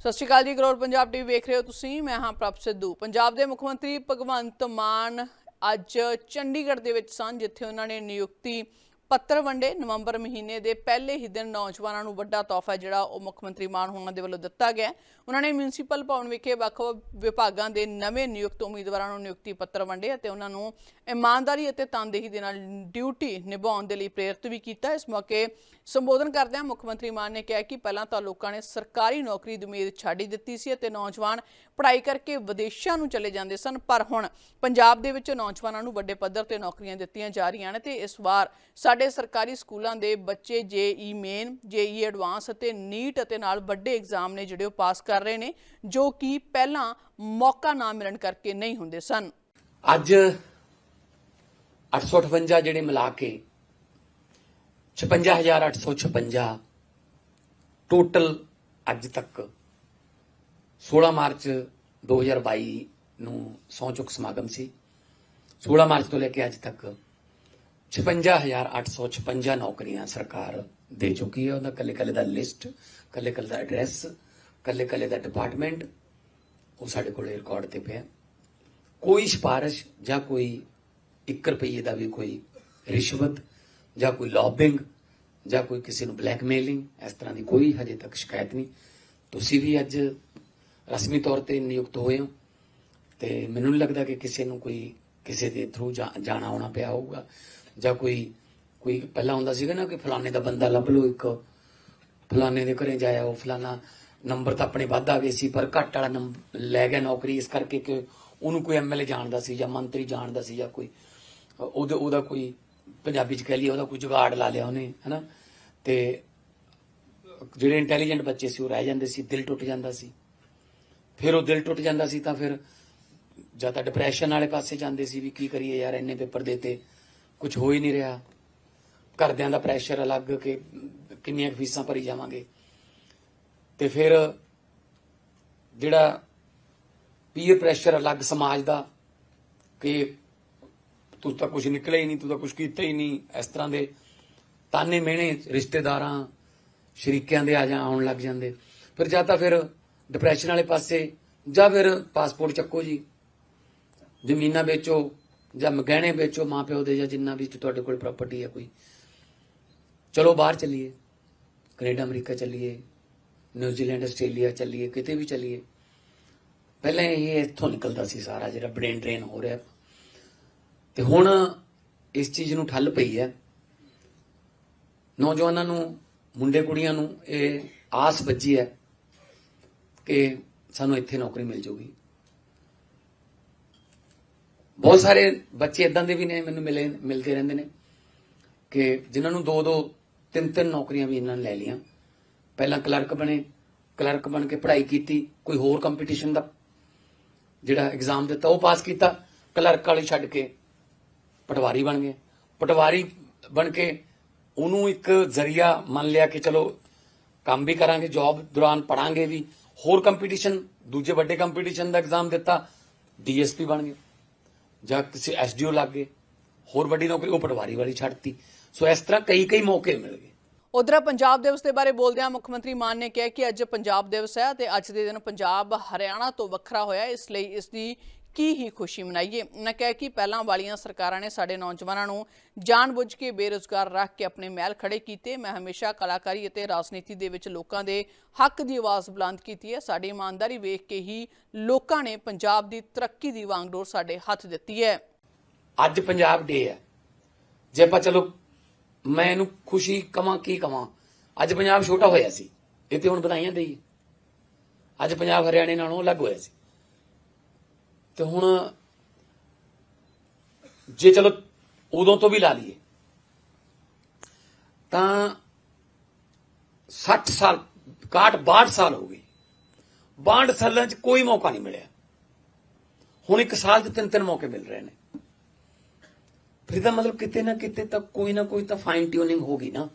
ਸਤਿ ਸ਼੍ਰੀ ਅਕਾਲ ਜੀ, ਕਰੋੜ ਪੰਜਾਬ ਟੀਵੀ ਵੇਖ ਰਹੇ ਹੋ ਤੁਸੀਂ, ਮੈਂ ਹਾਂ ਪ੍ਰਭ ਸਿੱਧੂ। ਪੰਜਾਬ ਦੇ ਮੁੱਖ ਮੰਤਰੀ ਭਗਵੰਤ ਮਾਨ ਅੱਜ ਚੰਡੀਗੜ੍ਹ ਦੇ ਵਿੱਚ ਸਨ, ਜਿੱਥੇ ਉਹਨਾਂ ਨੇ ਨਿਯੁਕਤੀ ਪੱਤਰ ਵੰਡੇ। ਨਵੰਬਰ ਮਹੀਨੇ ਦੇ ਪਹਿਲੇ ਹੀ ਦਿਨ ਨੌਜਵਾਨਾਂ ਨੂੰ ਵੱਡਾ ਤੋਹਫਾ ਜਿਹੜਾ ਉਹ ਮੁੱਖ ਮੰਤਰੀ ਮਾਨ ਹੋਣਾ ਦੇ ਵੱਲੋਂ ਦਿੱਤਾ ਗਿਆ ਉਹਨਾਂ ਨੇ ਮਿਊਨਿਸਪਲ ਭਵਨ ਵਿਖੇ ਵੱਖ ਵਿਭਾਗਾਂ ਦੇ ਨਵੇਂ ਨਿਯੁਕਤ ਉਮੀਦਵਾਰਾਂ ਨੂੰ ਨਿਯੁਕਤੀ ਪੱਤਰ ਵੰਡੇ ਅਤੇ ਉਹਨਾਂ ਨੂੰ ਇਮਾਨਦਾਰੀ ਅਤੇ ਤਨਦੇਹੀ ਦੇ ਨਾਲ ਡਿਊਟੀ ਨਿਭਾਉਣ ਦੇ ਲਈ ਪ੍ਰੇਰਿਤ ਵੀ ਕੀਤਾ। ਇਸ ਮੌਕੇ ਸੰਬੋਧਨ ਕਰਦਿਆਂ ਮੁੱਖ ਮੰਤਰੀ ਮਾਨ ਨੇ ਕਿਹਾ ਕਿ ਪਹਿਲਾਂ ਤਾਂ ਲੋਕਾਂ ਨੇ ਸਰਕਾਰੀ ਨੌਕਰੀ ਦੀ ਉਮੀਦ ਛੱਡ ਦਿੱਤੀ ਸੀ ਅਤੇ ਨੌਜਵਾਨ ਪੜ੍ਹਾਈ ਕਰਕੇ ਵਿਦੇਸ਼ਾਂ ਨੂੰ ਚਲੇ ਜਾਂਦੇ ਸਨ, ਪਰ ਹੁਣ ਪੰਜਾਬ ਦੇ ਵਿੱਚ ਨੌਜਵਾਨਾਂ ਨੂੰ ਵੱਡੇ ਪੱਧਰ ਤੇ ਨੌਕਰੀਆਂ ਦਿੱਤੀਆਂ ਜਾ ਰਹੀਆਂ ਨੇ ਤੇ ਇਸ ਵਾਰ ਸਾਡੇ ਸਰਕਾਰੀ ਸਕੂਲਾਂ ਦੇ ਬੱਚੇ ਜੇਈ ਮੇਨ, ਜੇਈ ਐਡਵਾਂਸ ਅਤੇ ਨੀਟ ਅਤੇ ਨਾਲ ਵੱਡੇ ਐਗਜ਼ਾਮ ਨੇ ਜਿਹੜੇ ਉਹ ਪਾਸ ਕਰ ਰਹੇ ਨੇ, ਜੋ ਕਿ ਪਹਿਲਾਂ ਮੌਕਾ ਨਾ ਮਿਲਣ ਕਰਕੇ ਨਹੀਂ ਹੁੰਦੇ ਸਨ। ਅੱਜ 858 ਜਿਹੜੇ ਮਿਲਾ ਕੇ 56856 ਟੋਟਲ ਅੱਜ ਤੱਕ 16 ਮਾਰਚ 2022 ਨੂੰ ਸਹੁੰ ਚੁੱਕ ਸਮਾਗਮ ਸੀ। 16 ਮਾਰਚ ਤੋਂ ਲੈ ਕੇ ਅੱਜ ਤੱਕ 56856 ਨੌਕਰੀਆਂ ਸਰਕਾਰ ਦੇ ਚੁੱਕੀ ਹੈ। ਉਹਦਾ ਕੱਲੇ ਕੱਲੇ ਦਾ ਲਿਸਟ ਕੱਲੇ ਕੱਲੇ ਦਾ ਐਡਰੈਸ ਕੱਲੇ ਕੱਲੇ ਦਾ ਡਿਪਾਰਟਮੈਂਟ ਉਹ ਸਾਡੇ ਕੋਲ ਰਿਕਾਰਡ ਤੇ ਪਿਆ। ਕੋਈ ਸਿਫਾਰਿਸ਼ ਜਾਂ ਕੋਈ 1 ਰੁਪਏ ਦਾ ਵੀ ਕੋਈ ਰਿਸ਼ਵਤ ਜਾਂ ਕੋਈ ਲੌਬਿੰਗ ਜਾਂ ਕੋਈ ਕਿਸੇ ਨੂੰ ਬਲੈਕਮੇਲਿੰਗ ਇਸ ਤਰ੍ਹਾਂ ਦੀ ਕੋਈ ਹਜੇ ਤੱਕ ਸ਼ਿਕਾਇਤ ਨਹੀਂ। ਤੁਸੀਂ ਵੀ ਅੱਜ ਰਸਮੀ ਤੌਰ ਤੇ ਨਿਯੁਕਤ ਹੋਏ ਹਾਂ। ਤੇ ਮੈਨੂੰ ਨਹੀਂ ਲੱਗਦਾ ਕਿ ਕਿਸੇ ਨੂੰ ਕੋਈ ਕਿਸੇ ਦੇ ਥਰੂ ਜਾਣਾ ਆਉਣਾ ਪਿਆ ਹੋਊਗਾ। ਜਾਂ ਕੋਈ ਕੋਈ ਪਹਿਲਾਂ ਹੁੰਦਾ ਸੀਗਾ ਨਾ ਕਿ ਫਲਾਣੇ ਦਾ ਬੰਦਾ ਲੱਭ ਲਓ ਇੱਕ। ਫਲਾਣੇ ਦੇ ਘਰੇ ਜਾਇਆ ਉਹ ਫਲਾਣਾ ਨੰਬਰ ਤਾਂ ਆਪਣੇ ਵੱਧ ਆ ਗਏ ਸੀ, ਪਰ ਘੱਟ ਵਾਲਾ ਨੰਬਰ ਲੈ ਗਿਆ ਨੌਕਰੀ ਇਸ ਕਰਕੇ ਕਿ ਉਹਨੂੰ ਕੋਈ ਐਮਐਲਏ ਜਾਣਦਾ ਸੀ ਜਾਂ ਮੰਤਰੀ ਜਾਣਦਾ ਸੀ ਜਾਂ ਕੋਈ, ਉਹਦੇ, ਉਹਦਾ ਕੋਈ ਪੰਜਾਬੀ ਚ ਕਹਿ ਲਈਏ ਉਹਦਾ ਕੋਈ ਜੁਗਾੜ ਲਾ ਲਿਆ ਉਹਨੇ, ਹਨਾ। ਤੇ ਜਿਹੜੇ ਇੰਟੈਲੀਜੈਂਟ ਬੱਚੇ ਸੀ ਉਹ ਰਹਿ ਜਾਂਦੇ ਸੀ, ਦਿਲ ਟੁੱਟ ਜਾਂਦਾ ਸੀ। ਫਿਰ ਉਹ ਦਿਲ ਟੁੱਟ ਜਾਂਦਾ ਸੀ ਤਾਂ ਫਿਰ ਜਾਂ ਤਾਂ ਡਿਪਰੈਸ਼ਨ ਵਾਲੇ ਪਾਸੇ ਜਾਂਦੇ ਸੀ ਵੀ ਕੀ ਕਰੀਏ ਯਾਰ, ਇੰਨੇ ਪੇਪਰ ਦੇਤੇ ਕੁਝ ਹੋ ਹੀ ਨਹੀਂ ਰਿਹਾ। ਘਰਦਿਆਂ ਦਾ ਪ੍ਰੈਸ਼ਰ ਅਲੱਗ ਕਿ ਕਿੰਨੀਆਂ ਕੁ ਫੀਸਾਂ ਭਰੀ ਜਾਵਾਂਗੇ। ਤੇ ਫਿਰ ਜਿਹੜਾ ਪੀਅਰ ਪ੍ਰੈਸ਼ਰ ਅਲੱਗ ਸਮਾਜ ਦਾ ਕਿ ਤੂੰ ਤਾਂ ਕੁਝ ਨਿਕਲਿਆ ਹੀ ਨਹੀਂ, ਤੂੰ ਤਾਂ ਕੁਝ ਕੀਤਾ ਹੀ ਨਹੀਂ, ਇਸ ਤਰ੍ਹਾਂ ਦੇ ਤਾਨੇ ਮਿਹਣੇ ਰਿਸ਼ਤੇਦਾਰਾਂ, ਸ਼ਰੀਕਿਆਂ ਦੇ ਆ ਜਾ ਆਉਣ ਲੱਗ ਜਾਂਦੇ। ਫਿਰ ਜਾਂ ਤਾਂ ਫਿਰ ਡਿਪਰੈਸ਼ਨ ਵਾਲੇ ਪਾਸੇ, ਜਾਂ ਫਿਰ ਪਾਸਪੋਰਟ ਚੱਕੋ ਜੀ। ਜ਼ਮੀਨਾਂ ਵੇਚੋ, ਜਾਂ ਗਹਿਣੇ ਵੇਚੋ, ਮਾਪਿਓ ਦੇ ਜਾਂ ਜਿੰਨਾ ਵੀ ਤੁਹਾਡੇ ਕੋਲ ਪ੍ਰਾਪਰਟੀ ਹੈ ਕੋਈ। ਚਲੋ ਬਾਹਰ ਚੱਲੀਏ। ਕੈਨੇਡਾ, ਅਮਰੀਕਾ ਚੱਲੀਏ। ਨਿਊਜ਼ੀਲੈਂਡ ਆਸਟ੍ਰੇਲੀਆ ਚੱਲੀਏ, ਕਿਤੇ ਵੀ ਚੱਲੀਏ। ਪਹਿਲਾਂ ਇਹ ਇੱਥੋਂ ਨਿਕਲਦਾ ਸੀ ਸਾਰਾ ਜਿਹੜਾ ਬ੍ਰੇਨ ਡਰੇਨ ਹੋ ਰਿਹਾ। ਤੇ ਹੁਣ ਇਸ ਚੀਜ਼ ਨੂੰ ਠੱਲ ਪਈ ਹੈ। ਨੌਜਵਾਨਾਂ ਨੂੰ, ਮੁੰਡੇ ਕੁੜੀਆਂ ਨੂੰ ਇਹ ਆਸ ਵੱਜੀ ਹੈ। ਕਿ ਸਾਨੂੰ ਇੱਥੇ ਨੌਕਰੀ ਮਿਲ ਜੂਗੀ। ਬਹੁਤ ਸਾਰੇ ਬੱਚੇ ਇਦਾਂ ਦੇ ਵੀ ਨੇ, ਮੈਨੂੰ ਮਿਲੇ, ਮਿਲਦੇ ਰਹਿੰਦੇ ਨੇ ਕਿ ਜਿਨ੍ਹਾਂ ਨੂੰ ਦੋ ਦੋ ਤਿੰਨ ਤਿੰਨ ਨੌਕਰੀਆਂ ਵੀ ਇਹਨਾਂ ਨੇ ਲੈ ਲੀਆਂ ਪਹਿਲਾਂ ਕਲਰਕ ਬਣੇ, ਕਲਰਕ ਬਣ ਕੇ ਪੜ੍ਹਾਈ ਕੀਤੀ, ਕੋਈ ਹੋਰ ਕੰਪੀਟੀਸ਼ਨ ਦਾ ਜਿਹੜਾ ਐਗਜ਼ਾਮ ਦਿੱਤਾ, ਉਹ ਪਾਸ ਕੀਤਾ। ਕਲਰਕ ਵਾਲੀ ਛੱਡ ਕੇ ਪਟਵਾਰੀ ਬਣ ਗਏ। ਪਟਵਾਰੀ ਬਣ ਕੇ ਉਹਨੂੰ ਇੱਕ ਜ਼ਰੀਆ ਮੰਨ ਲਿਆ ਕਿ ਚਲੋ ਕੰਮ ਵੀ ਕਰਾਂਗੇ ਜੌਬ ਦੌਰਾਨ ਪੜਾਂਗੇ ਵੀ। ਹੋਰ ਕੰਪੀਟੀਸ਼ਨ ਦੂਜੇ ਵੱਡੇ ਕੰਪੀਟੀਸ਼ਨ ਦਾ ਐਗਜ਼ਾਮ ਦਿੱਤਾ ਡੀਐਸਪੀ ਬਣ ਗਏ। ਜਾਂ ਕਿਸੇ ਐਸਡੀਓ ਲੱਗ ਗਏ, ਹੋਰ ਵੱਡੀ ਨੌਕਰੀ, ਉਹ ਪਟਵਾਰੀ ਵਾਲੀ ਛੱਡਤੀ ਸੋ ਇਸ ਤਰ੍ਹਾਂ ਕਈ ਕਈ ਮੌਕੇ ਮਿਲ ਗਏ। ਉਧਰ ਪੰਜਾਬ ਦਿਵਸ ਦੇ ਬਾਰੇ ਬੋਲਦਿਆਂ ਮੁੱਖ ਮੰਤਰੀ ਮਾਨ ਨੇ ਕਿਹਾ ਕਿ ਅੱਜ ਪੰਜਾਬ ਦਿਵਸ ਹੈ ਤੇ ਅੱਜ ਦੇ ਦਿਨ ਪੰਜਾਬ ਹਰਿਆਣਾ ਤੋਂ ਵੱਖਰਾ ਹੋਇਆ। ਇਸ ਲਈ ਇਸ ਦੀ ਕੀ ਹੀ ਖੁਸ਼ੀ ਮਨਾਈਏ? ਉਹਨਾਂ ਕਿਹਾ ਕਿ ਪਹਿਲਾਂ ਵਾਲੀਆਂ ਸਰਕਾਰਾਂ ਨੇ ਸਾਡੇ ਨੌਜਵਾਨਾਂ ਨੂੰ ਜਾਣਬੁੱਝ ਕੇ ਬੇਰੁਜ਼ਗਾਰ ਰੱਖ ਕੇ ਆਪਣੇ ਮਹਿਲ ਖੜੇ ਕੀਤੇ। ਮੈਂ ਹਮੇਸ਼ਾ ਕਲਾਕਾਰੀ ਅਤੇ ਰਾਜਨੀਤੀ ਦੇ ਵਿੱਚ ਲੋਕਾਂ ਦੇ ਹੱਕ ਦੀ ਆਵਾਜ਼ ਬੁਲੰਦ ਕੀਤੀ ਹੈ। ਸਾਡੀ ਇਮਾਨਦਾਰੀ ਵੇਖ ਕੇ ਹੀ ਲੋਕਾਂ ਨੇ ਪੰਜਾਬ ਦੀ ਤਰੱਕੀ ਦੀ ਵਾਂਗਡੋਰ ਸਾਡੇ ਹੱਥ ਦਿੱਤੀ ਹੈ। ਅੱਜ ਪੰਜਾਬ ਡੇ ਹੈ। ਜੇ ਆਪਾਂ ਚਲੋ, ਮੈਂ ਇਹਨੂੰ ਖੁਸ਼ੀ ਕਵਾਂ, ਕੀ ਕਵਾਂ? ਅੱਜ ਪੰਜਾਬ ਛੋਟਾ ਹੋਇਆ ਸੀ। ਇਹ ਤੇ ਹੁਣ ਵਧਾਈਆਂ ਦੇਈ ਅੱਜ ਪੰਜਾਬ ਹਰਿਆਣੇ ਨਾਲੋਂ ਅਲੱਗ ਹੋਇਆ ਸੀ। ਤੇ ਹੁਣ ਜੇ ਚਲੋ ਉਦੋਂ ਤੋਂ ਵੀ ਲਾ ਲਈਏ, ਤਾਂ 60 ਸਾਲ 61 62 ਸਾਲ ਹੋ ਗਏ। 62 ਸਾਲਾਂ 'ਚ ਕੋਈ ਮੌਕਾ ਨਹੀਂ ਮਿਲਿਆ। ਹੁਣ ਇੱਕ ਸਾਲ 'ਚ ਤਿੰਨ ਤਿੰਨ ਮੌਕੇ ਮਿਲ ਰਹੇ ਨੇ। ਫਿਰ ਇਹਦਾ ਮਤਲਬ ਕਿਤੇ ਨਾ ਕਿਤੇ ਤਾਂ ਕੋਈ ਨਾ ਕੋਈ ਤਾਂ ਫਾਈਨ ਟਿਊਨਿੰਗ ਹੋ ਗਈ ਨਾ।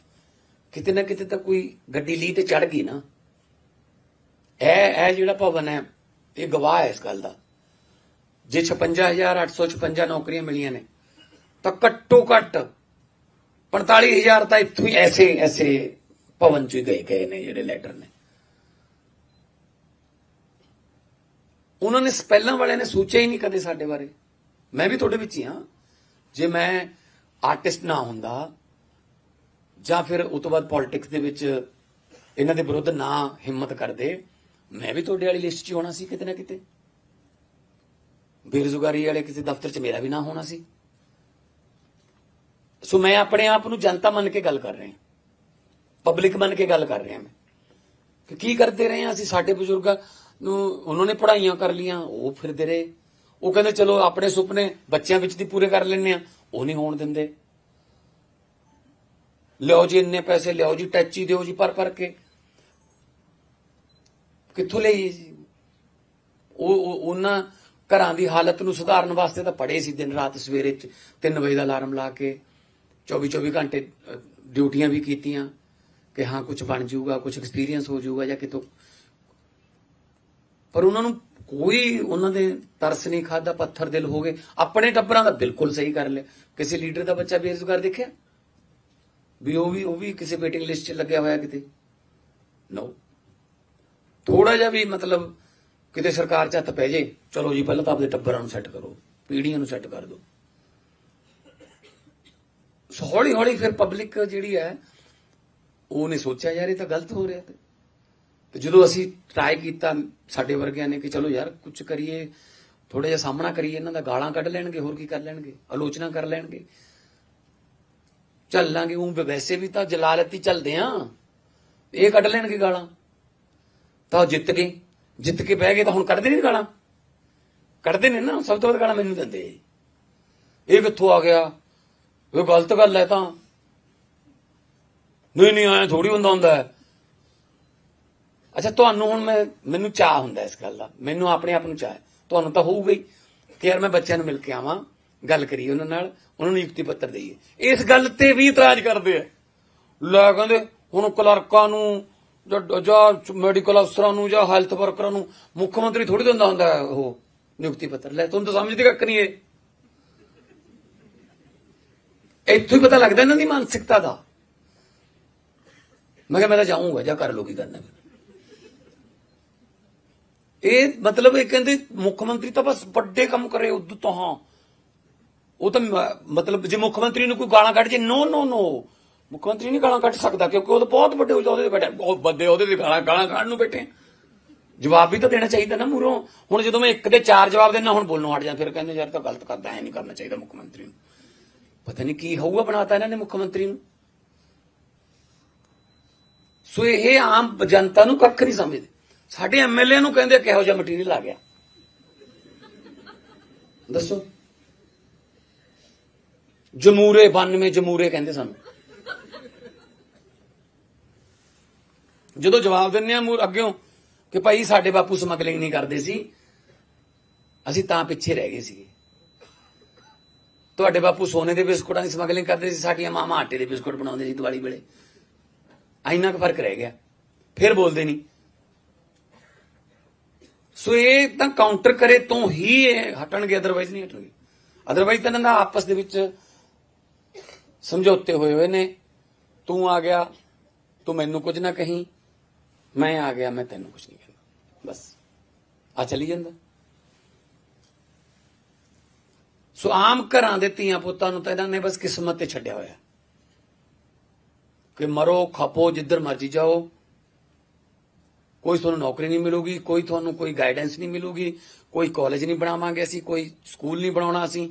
ਕਿਤੇ ਨਾ ਕਿਤੇ ਤਾਂ ਕੋਈ ਗੱਡੀ ਲਈ ਤੇ ਚੜ ਗਈ ਨਾ। ਇਹ ਇਹ ਜਿਹੜਾ ਭਵਨ ਹੈ, ਇਹ ਗਵਾਹ ਹੈ ਇਸ ਗੱਲ ਦਾ। ਜੇ 56856 ਨੌਕਰੀਆਂ ਮਿਲੀਆਂ ਨੇ, ਤਾਂ ਘੱਟੋ ਘੱਟ 45000 ਤਾਂ ਇੱਥੋਂ ਹੀ ਐਸੇ ਐਸੇ ਭਵਨ ਚ ਹੀ ਗਏ ਗਏ ਨੇ ਜਿਹੜੇ ਲੈਟਰ ਨੇ। ਉਹਨਾਂ ਨੇ ਪਹਿਲਾਂ ਵਾਲਿਆਂ ਨੇ ਸੋਚਿਆ ਹੀ ਨਹੀਂ ਕਦੇ ਸਾਡੇ ਬਾਰੇ। ਮੈਂ ਵੀ ਤੁਹਾਡੇ ਵਿੱਚ ਹੀ ਹਾਂ। ਜੇ ਮੈਂ ਆਰਟਿਸਟ ਨਾ ਹੁੰਦਾ, ਜਾਂ ਫਿਰ ਉਸ ਤੋਂ ਬਾਅਦ ਪੋਲਿਟਿਕਸ ਦੇ ਵਿੱਚ ਇਹਨਾਂ ਦੇ ਵਿਰੁੱਧ ਨਾ ਹਿੰਮਤ ਕਰਦੇ, ਮੈਂ ਵੀ ਤੁਹਾਡੇ ਵਾਲੀ ਲਿਸਟ 'ਚ ਹੋਣਾ ਸੀ ਕਿਤੇ ਨਾ ਕਿਤੇ। ਬੇਰੁਜ਼ਗਾਰੀ ਵਾਲੇ ਕਿਸੇ ਦਫ਼ਤਰ 'ਚ ਮੇਰਾ ਵੀ ਨਾ ਹੋਣਾ ਸੀ। ਸੋ ਮੈਂ ਆਪਣੇ ਆਪ ਨੂੰ ਜਨਤਾ ਮੰਨ ਕੇ ਗੱਲ ਕਰ ਰਿਹਾ ਪਬਲਿਕ ਮੰਨ ਕੇ ਗੱਲ ਕਰ ਰਿਹਾ ਮੈਂ। ਕਿ ਕੀ ਕਰਦੇ ਰਹੇ ਹਾਂ ਅਸੀਂ ਸਾਡੇ ਬਜ਼ੁਰਗਾਂ ਨੂੰ? ਉਹਨਾਂ ਨੇ ਪੜ੍ਹਾਈਆਂ ਕਰ ਲੀਆਂ ਉਹ ਫਿਰਦੇ ਰਹੇ। ਉਹ ਕਹਿੰਦੇ, ਚਲੋ, ਆਪਣੇ ਸੁਪਨੇ ਬੱਚਿਆਂ ਵਿੱਚ ਦੀ ਪੂਰੇ ਕਰ ਲੈਣੇ ਆ ਉਹ ਨਹੀਂ ਹੋਣ ਦਿੰਦੇ। ਲਿਓ ਜੀ, ਇੰਨੇ ਪੈਸੇ ਲਿਓ ਜੀ, ਟੈਚੀ ਦਿਓ ਜੀ ਪਰ ਪਰ ਕੇ। ਕਿੱਥੋਂ ਲਈ ਜੀ? ਉਹ- ਉਹਨਾਂ ਘਰਾਂ ਦੀ ਹਾਲਤ ਨੂੰ ਸੁਧਾਰਨ ਵਾਸਤੇ ਤਾਂ ਪੜੇ ਸੀ ਦਿਨ ਰਾਤ ਸਵੇਰੇ 3 ਵਜੇ ਦਾ ਅਲਾਰਮ ਲਾ ਕੇ 24 24 ਘੰਟੇ ਡਿਊਟੀਆਂ ਵੀ ਕੀਤੀਆਂ ਕਿ ਹਾਂ ਕੁਝ ਬਣ ਜਾਊਗਾ ਕੁਝ ਐਕਸਪੀਰੀਅੰਸ ਹੋ ਜਾਊਗਾ ਜਾਂ ਕਿਤੋਂ। ਪਰ ਉਹਨਾਂ ਨੂੰ ਕੋਈ ਉਹਨਾਂ ਦੇ ਤਰਸ ਨਹੀਂ ਖਾਦਾ ਪੱਥਰ ਦਿਲ ਹੋ ਗਏ। ਆਪਣੇ ਟੱਬਰਾਂ ਦਾ ਬਿਲਕੁਲ ਸਹੀ ਕਰ ਲਿਆ। ਕਿਸੇ ਲੀਡਰ ਦਾ ਬੱਚਾ ਬੇਰੁਜ਼ਗਾਰ ਦੇਖਿਆ? ਵੀ ਉਹ ਵੀ ਉਹ ਵੀ ਕਿਸੇ ਵੇਟਿੰਗ ਲਿਸਟ 'ਚ ਲੱਗਿਆ ਹੋਇਆ ਕਿਤੇ? ਨੋ ਥੋੜਾ ਜਿਹਾ ਵੀ ਮਤਲਬ ਕਿਤੇ ਸਰਕਾਰ 'ਚ ਹੱਥ ਪੈ ਜੇ, ਚਲੋ ਜੀ, ਪਹਿਲਾਂ ਤਾਂ ਆਪਣੇ ਟੱਬਰਾਂ ਨੂੰ ਸੈੱਟ ਕਰੋ, ਪੀੜ੍ਹੀਆਂ ਨੂੰ ਸੈੱਟ ਕਰ ਦਿਓ। ਸੋ ਹੌਲੀ ਹੌਲੀ ਫਿਰ ਪਬਲਿਕ ਜਿਹੜੀ ਹੈ ਉਹਨੇ ਸੋਚਿਆ, ਯਾਰ ਇਹ ਤਾਂ ਗਲਤ ਹੋ ਰਿਹਾ ਤੇ। ਜਦੋਂ ਅਸੀਂ ਟਰਾਈ ਕੀਤਾ ਸਾਡੇ ਵਰਗਿਆਂ ਨੇ ਕਿ ਚਲੋ ਯਾਰ ਕੁਝ ਕਰੀਏ ਥੋੜਾ ਜਿਹਾ ਸਾਹਮਣਾ ਕਰੀਏ, ਇਹਨਾਂ ਦਾ ਗਾਲਾਂ ਕੱਢ ਲੈਣਗੇ, ਹੋਰ ਕੀ ਕਰ ਲੈਣਗੇ, ਆਲੋਚਨਾ ਕਰ ਲੈਣਗੇ। ਚੱਲਾਂਗੇ ਉਹ ਵੈਸੇ ਵੀ ਤਾਂ ਜਲਾਲਤੀ ਚੱਲਦੇ ਆ। ਇਹ ਕੱਢ ਲੈਣਗੇ ਗਾਲਾਂ। ਤਾਂ ਉਹ ਜਿੱਤ ਗਏ। ਜਿੱਤ ਕੇ ਬਹਿ ਗਏ ਤਾਂ ਹੁਣ ਕੱਢਦੇ ਨਹੀਂ ਗਾਲਾਂ। ਕੱਢਦੇ ਨੇ ਨਾ, ਸਭ ਤੋਂ ਵੱਧ ਗਾਲਾਂ ਮੈਨੂੰ ਦਿੰਦੇ। ਇਹ ਕਿੱਥੋਂ ਆ ਗਿਆ? ਇਹ ਗਲਤ ਗੱਲ ਹੈ ਤਾਂ। ਨਹੀਂ ਨਹੀਂ ਆਇਆ ਥੋੜੀ ਹੁੰਦਾ ਹੁੰਦਾ ਅੱਛਾ, ਤੁਹਾਨੂੰ ਹੁਣ ਮੈਂ, ਮੈਨੂੰ ਚਾਹ ਹੁੰਦਾ ਇਸ ਗੱਲ ਦਾ। ਮੈਨੂੰ ਆਪਣੇ ਆਪ ਨੂੰ ਚਾਹ ਤੁਹਾਨੂੰ ਤਾਂ ਹੋਊਗਾ ਹੀ ਕਿ ਯਾਰ ਮੈਂ ਬੱਚਿਆਂ ਨੂੰ ਮਿਲ ਕੇ ਆਵਾਂ, ਗੱਲ ਕਰੀਏ ਉਹਨਾਂ ਨਾਲ, ਉਹਨਾਂ ਨੂੰ ਨਿਯੁਕਤੀ ਪੱਤਰ ਦਈਏ। ਇਸ ਗੱਲ ਤੇ ਵੀ ਇਤਰਾਜ਼ ਕਰਦੇ ਆ। ਲੈ ਕਹਿੰਦੇ, ਹੁਣ ਕਲਰਕਾਂ ਨੂੰ ਜਾਂ ਮੈਡੀਕਲ ਅਫਸਰਾਂ ਨੂੰ ਜਾਂ ਹੈਲਥ ਵਰਕਰਾਂ ਨੂੰ ਮੁੱਖ ਮੰਤਰੀ ਥੋੜੀ ਦਿੰਦਾ ਹੁੰਦਾ ਉਹ ਨਿਯੁਕਤੀ ਪੱਤਰ। ਲੈ, ਤੁਹਾਨੂੰ ਤਾਂ ਸਮਝਦੇ ਕੱਖ ਨਹੀਂ ਇਹ। ਇੱਥੋਂ ਹੀ ਪਤਾ ਲੱਗਦਾ ਇਹਨਾਂ ਦੀ ਮਾਨਸਿਕਤਾ ਦਾ। ਮੈਂ ਕਿਹਾ ਮੈਂ ਤਾਂ ਜਾਊਂਗਾ, ਜਾਂ ਕਰ ਲੋ ਕੀ ਕਰਨਾ ਇਹ ਮਤਲਬ ਇਹ ਕਹਿੰਦੇ ਮੁੱਖ ਮੰਤਰੀ ਤਾਂ ਬਸ ਵੱਡੇ ਕੰਮ ਕਰੇ ਉਦੋਂ ਤੋਂ ਹਾਂ। ਉਹ ਤਾਂ ਮਤਲਬ ਜੇ ਮੁੱਖ ਮੰਤਰੀ ਨੂੰ ਕੋਈ ਗਾਲਾਂ ਕੱਢ ਜੇ, ਨੋ ਨੋ ਨੋ। ਮੁੱਖ ਮੰਤਰੀ ਨਹੀਂ ਗਾਲਾਂ ਕੱਢ ਸਕਦਾ, ਕਿਉਂਕਿ ਉਹ ਤਾਂ ਬਹੁਤ ਵੱਡੇ ਉਹਦੇ ਤੇ ਬੈਠੇ ਬਹੁਤ ਵੱਡੇ ਉਹਦੇ ਤੇ ਗਾਲਾਂ ਗਾਲਾਂ ਕੱਢਣ ਨੂੰ ਬੈਠੇ। ਜਵਾਬ ਵੀ ਤਾਂ ਦੇਣਾ ਚਾਹੀਦਾ ਨਾ ਮੂਰੋਂ ਹੁਣ ਜਦੋਂ ਮੈਂ ਇੱਕ ਦੇ ਚਾਰ ਜਵਾਬ ਦੇਣਾ ਹੁਣ ਬੋਲਣੋਂ ਹਟ ਜਾ, ਫਿਰ ਕਹਿੰਦੇ ਯਾਰ ਤਾਂ ਗਲਤ ਕਰਦਾ, ਐ ਨਹੀਂ ਕਰਨਾ ਚਾਹੀਦਾ ਮੁੱਖ ਮੰਤਰੀ ਨੂੰ। ਪਤਾ ਨਹੀਂ ਕੀ ਹੋਊਗਾ ਬਣਾਤਾ ਇਹਨਾਂ ਨੇ ਮੁੱਖ ਮੰਤਰੀ ਨੂੰ। ਸੋ ਇਹ ਆਮ ਜਨਤਾ ਨੂੰ ਕੱਖ ਨਹੀਂ ਸਮਝਦੇ। ਸਾਡੇ ਐਮਐਲਏ ਨੂੰ ਕਹਿੰਦੇ ਕਿਹੋ ਜਿਹਾ ਮਟੀਰੀਅਲ ਆ ਗਿਆ। ਦੱਸੋ। ਜਮੂਰੇ 92 ਜਮੂਰੇ ਕਹਿੰਦੇ ਸਾਨੂੰ। ਜਦੋਂ ਜਵਾਬ ਦਿੰਨੇ ਆ ਮੂਰ ਅੱਗਿਓਂ ਕਿ ਭਾਈ ਸਾਡੇ ਬਾਪੂ ਸਮਗਲਿੰਗ ਨਹੀਂ ਕਰਦੇ ਸੀ, ਅਸੀਂ ਤਾਂ ਪਿੱਛੇ ਰਹਿ ਗਏ ਸੀਗੇ। ਤੁਹਾਡੇ ਬਾਪੂ ਸੋਨੇ ਦੇ ਬਿਸਕੁਟਾਂ ਦੀ ਸਮਗਲਿੰਗ ਕਰਦੇ ਸੀ, ਸਾਡੀਆਂ ਮਾਮਾ ਆਟੇ ਦੇ ਬਿਸਕੁਟ ਬਣਾਉਂਦੇ ਸੀ ਦੀਵਾਲੀ ਵੇਲੇ। ਇੰਨਾ ਕੁ ਫ਼ਰਕ ਰਹਿ ਗਿਆ। ਫਿਰ ਬੋਲਦੇ ਨਹੀਂ। ਸੋ ਇਹ ਤਾਂ ਕਾਊਂਟਰ ਕਰੇ ਤੋਂ ਹੀ ਇਹ ਹਟਣਗੇ ਅਦਰਵਾਈਜ਼ ਨਹੀਂ ਹਟਣਗੇ। ਅਦਰਵਾਈਜ਼ ਤਾਂ ਇਹਨਾਂ ਦਾ ਆਪਸ ਦੇ ਵਿੱਚ ਸਮਝੌਤੇ ਹੋਏ ਹੋਏ ਨੇ। ਤੂੰ ਆ ਗਿਆ, ਤੂੰ ਮੈਨੂੰ ਕੁਝ ਨਾ ਕਹੀਂ। ਮੈਂ ਆ ਗਿਆ, ਮੈਂ ਤੈਨੂੰ ਕੁਝ ਨਹੀਂ ਕਹਿੰਦਾ। ਬਸ। ਆ ਚਲੀ ਜਾਂਦਾ। ਸੋ ਆਮ ਘਰਾਂ ਦੇ ਧੀਆਂ ਪੁੱਤਾਂ ਨੂੰ ਤਾਂ ਇਹਨਾਂ ਨੇ ਬਸ ਕਿਸਮਤ ਤੇ ਛੱਡਿਆ ਹੋਇਆ। ਕਿ ਮਰੋ, ਖਪੋ, ਜਿੱਧਰ ਮਰਜ਼ੀ ਜਾਓ। ਕੋਈ ਤੁਹਾਨੂੰ ਨੌਕਰੀ ਨਹੀਂ ਮਿਲੂਗੀ, ਕੋਈ ਤੁਹਾਨੂੰ ਕੋਈ ਗਾਈਡੈਂਸ ਨਹੀਂ ਮਿਲੂਗੀ, ਕੋਈ ਕਾਲਜ ਨਹੀਂ ਬਣਾਵਾਂਗੇ ਅਸੀਂ, ਕੋਈ ਸਕੂਲ ਨਹੀਂ ਬਣਾਉਣਾ ਅਸੀਂ।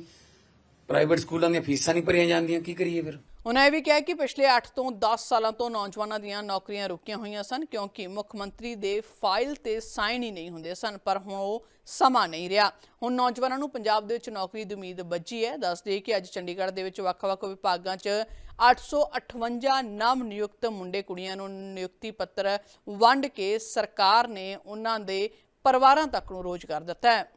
ਪ੍ਰਾਈਵੇਟ ਸਕੂਲਾਂ ਦੀਆਂ ਫੀਸਾਂ ਨਹੀਂ ਭਰੀਆਂ ਜਾਂਦੀਆਂ, ਕੀ ਕਰੀਏ ਫਿਰ? ਉਹਨਾਂ ਇਹ ਵੀ ਕਿਹਾ ਕਿ ਪਿਛਲੇ 8 ਤੋਂ 10 ਸਾਲਾਂ ਤੋਂ ਨੌਜਵਾਨਾਂ ਦੀਆਂ ਨੌਕਰੀਆਂ ਰੁਕੀਆਂ ਹੋਈਆਂ ਸਨ ਕਿਉਂਕਿ ਮੁੱਖ ਮੰਤਰੀ ਦੇ ਫਾਈਲ ਤੇ ਸਾਈਨ ਹੀ ਨਹੀਂ ਹੁੰਦੇ ਸਨ, ਪਰ ਹੁਣ ਉਹ ਸਮਾਂ ਨਹੀਂ ਰਿਹਾ। ਹੁਣ ਨੌਜਵਾਨਾਂ ਨੂੰ ਪੰਜਾਬ ਦੇ ਵਿੱਚ ਨੌਕਰੀ ਦੀ ਉਮੀਦ ਬੱਝੀ ਹੈ। ਦੱਸ ਦਈਏ ਕਿ ਅੱਜ ਚੰਡੀਗੜ੍ਹ ਦੇ ਵਿੱਚ ਵੱਖ-ਵੱਖ ਵਿਭਾਗਾਂ 'ਚ 858 ਨਵ ਨਿਯੁਕਤ ਮੁੰਡੇ ਕੁੜੀਆਂ ਨੂੰ ਨਿਯੁਕਤੀ ਪੱਤਰ ਵੰਡ ਕੇ ਸਰਕਾਰ ਨੇ ਉਹਨਾਂ ਦੇ ਪਰਿਵਾਰਾਂ ਤੱਕ ਨੂੰ ਰੋਜ਼ਗਾਰ ਦਿੱਤਾ ਹੈ।